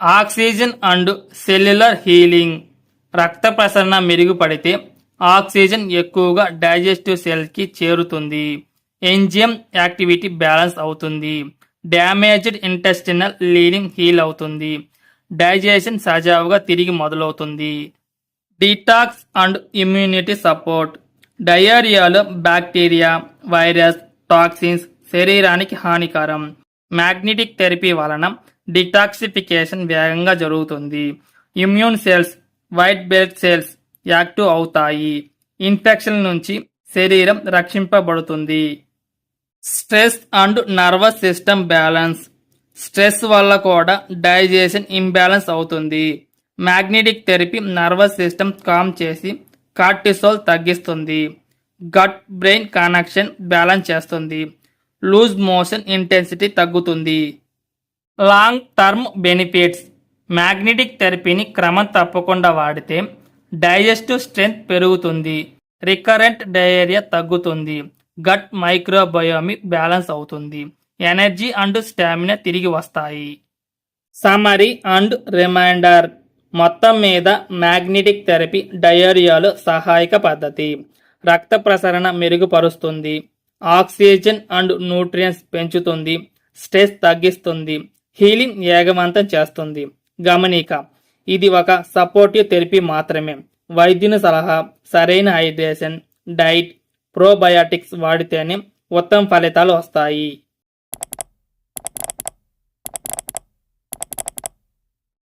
Oxygen and cellular healing. రక్త ప్రసరణ మెరుగుపడితే oxygen ఎక్కువగా డైజెస్టివ్ సెల్కి చేరుతుంది. ఎంజిఎం యాక్టివిటీ బ్యాలెన్స్ అవుతుంది. డ్యామేజ్డ్ ఇంటెస్టినల్ లీనింగ్ హీల్ అవుతుంది. డైజెషన్ సజావుగా తిరిగి మొదలవుతుంది. Detox and immunity support. డయేరియాలో bacteria virus toxins శరీరానికి హానికరం. మ్యాగ్నెటిక్ థెరపీ వలన డిటాక్సిఫికేషన్ వేగంగా జరుగుతుంది. Immune cells white blood cells active అవుతాయి. ఇన్ఫెక్షన్ నుంచి శరీరం రక్షింపబడుతుంది. Stress and nervous system balance. Stress వల్ల కూడా డైజెషన్ ఇంబ్యాలెన్స్ అవుతుంది. Magnetic therapy nervous system calm చేసి కార్టిసోల్ తగ్గిస్తుంది. గట్ బ్రెయిన్ కనెక్షన్ బ్యాలెన్స్ చేస్తుంది. లూజ్ మోషన్ ఇంటెన్సిటీ తగ్గుతుంది. Long term benefits. మ్యాగ్నెటిక్ థెరపీని క్రమం తప్పకుండా వాడితే డైజెస్టివ్ స్ట్రెంగ్త్ పెరుగుతుంది. రికరెంట్ డయేరియా తగ్గుతుంది. గట్ మైక్రోబయోమి బ్యాలెన్స్ అవుతుంది. ఎనర్జీ అండ్ స్టామినా తిరిగి వస్తాయి. Summary and reminder. మొత్తం మీద మ్యాగ్నెటిక్ థెరపీ డయేరియాలో సహాయక పద్ధతి. రక్త ప్రసరణ మెరుగుపరుస్తుంది. ఆక్సిజన్ అండ్ న్యూట్రియన్స్ పెంచుతుంది. స్ట్రెస్ తగ్గిస్తుంది. హీలింగ్ వేగవంతం చేస్తుంది. గమనిక ఇది ఒక సపోర్టివ్ థెరపీ మాత్రమే. వైద్యుని సలహా సరైన హైడ్రేషన్ డైట్ ప్రోబయాటిక్స్ వాడితేనే ఉత్తమ ఫలితాలు వస్తాయి.